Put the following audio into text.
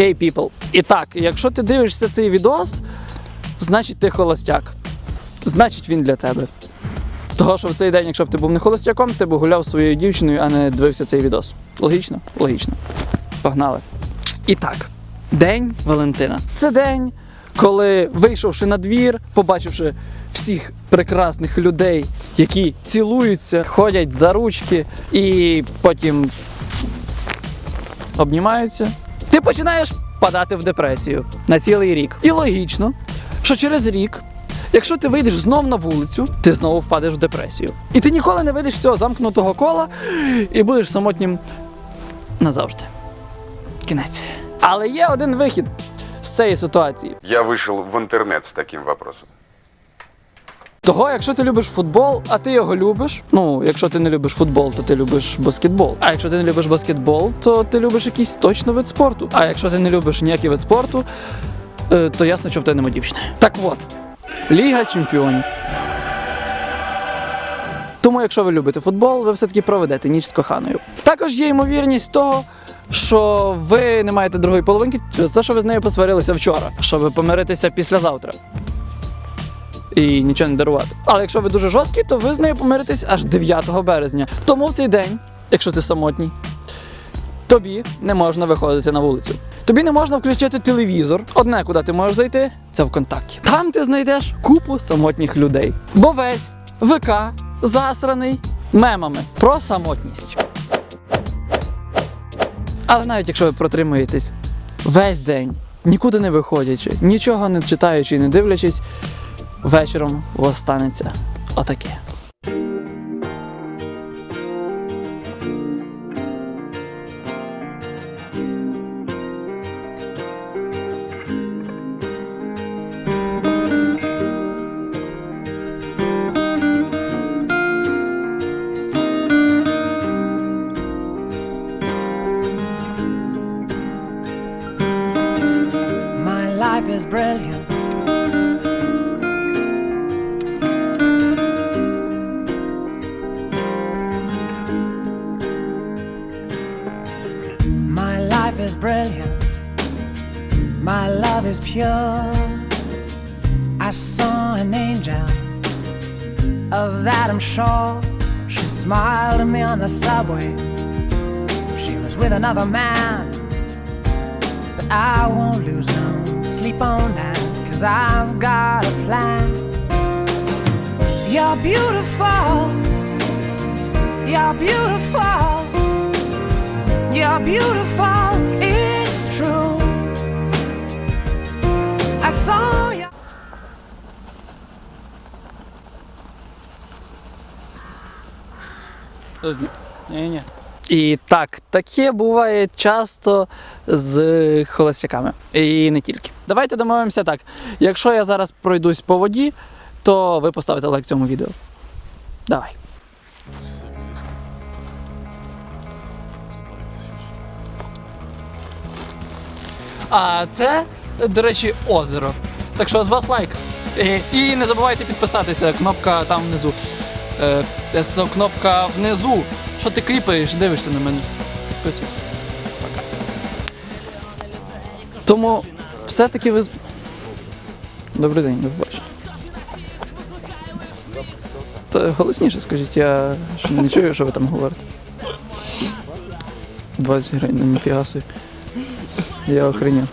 Hey people. І так, якщо ти дивишся цей відос, значить ти холостяк. Значить він для тебе. Того, що в цей день, якщо б ти був не холостяком, ти б гуляв своєю дівчиною, а не дивився цей відос. Логічно? Логічно. Погнали. І так, День Валентина. Це день, коли, вийшовши на двір, побачивши всіх прекрасних людей, які цілуються, ходять за ручки і потім обнімаються, ти починаєш падати в депресію на цілий рік. І логічно, що через рік, якщо ти вийдеш знов на вулицю, ти знову впадеш в депресію. І ти ніколи не вийдеш з цього замкнутого кола і будеш самотнім назавжди. Кінець. Але є один вихід з цієї ситуації. Я вышел в интернет с таким вопросом. Того, якщо ти любиш футбол, а ти його любиш. Ну, якщо ти не любиш футбол, то ти любиш баскетбол. А якщо ти не любиш баскетбол, то ти любиш якийсь точно вид спорту. А якщо ти не любиш ніякий вид спорту, е, то ясно, що в тебе нема дівчини. Так от, Ліга Чемпіонів. Тому, якщо ви любите футбол, ви все-таки проведете ніч з коханою. Також є ймовірність того, що ви не маєте другої половинки через те, що ви з нею посварилися вчора, щоб помиритися післязавтра і нічого не дарувати. Але якщо ви дуже жорсткі, то ви з нею помиритесь аж 9 березня. Тому в цей день, якщо ти самотній, тобі не можна виходити на вулицю. Тобі не можна включити телевізор. Одне, куди ти можеш зайти, це ВКонтакті. Там ти знайдеш купу самотніх людей. Бо весь ВК засраний мемами про самотність. Але навіть якщо ви протримуєтесь весь день, нікуди не виходячи, нічого не читаючи і не дивлячись, вечором у вас станеться отаке. Life is brilliant. Is brilliant. My love is pure. I saw an angel, of that I'm sure. She smiled at me on the subway. She was with another man. But I won't lose no sleep on that, cause I've got a plan. You're beautiful, you're beautiful, Ні-ні. І так, таке буває часто з холостяками. І не тільки. Давайте домовимося так. Якщо я зараз пройдусь по воді, то ви поставите лайк цьому відео. Давай. А це, до речі, озеро. Так що з вас лайк. І, не забувайте підписатися, кнопка там внизу. Е, я сказав, кнопка внизу. Що ти кліпаєш, дивишся на мене? Підписуйся. Пока. Тому все-таки ви. Добрий день, до побачення. Та голосніше скажіть, я ж не чую, що ви там говорите. 20 гривень, ну ніфіга. Я охренів.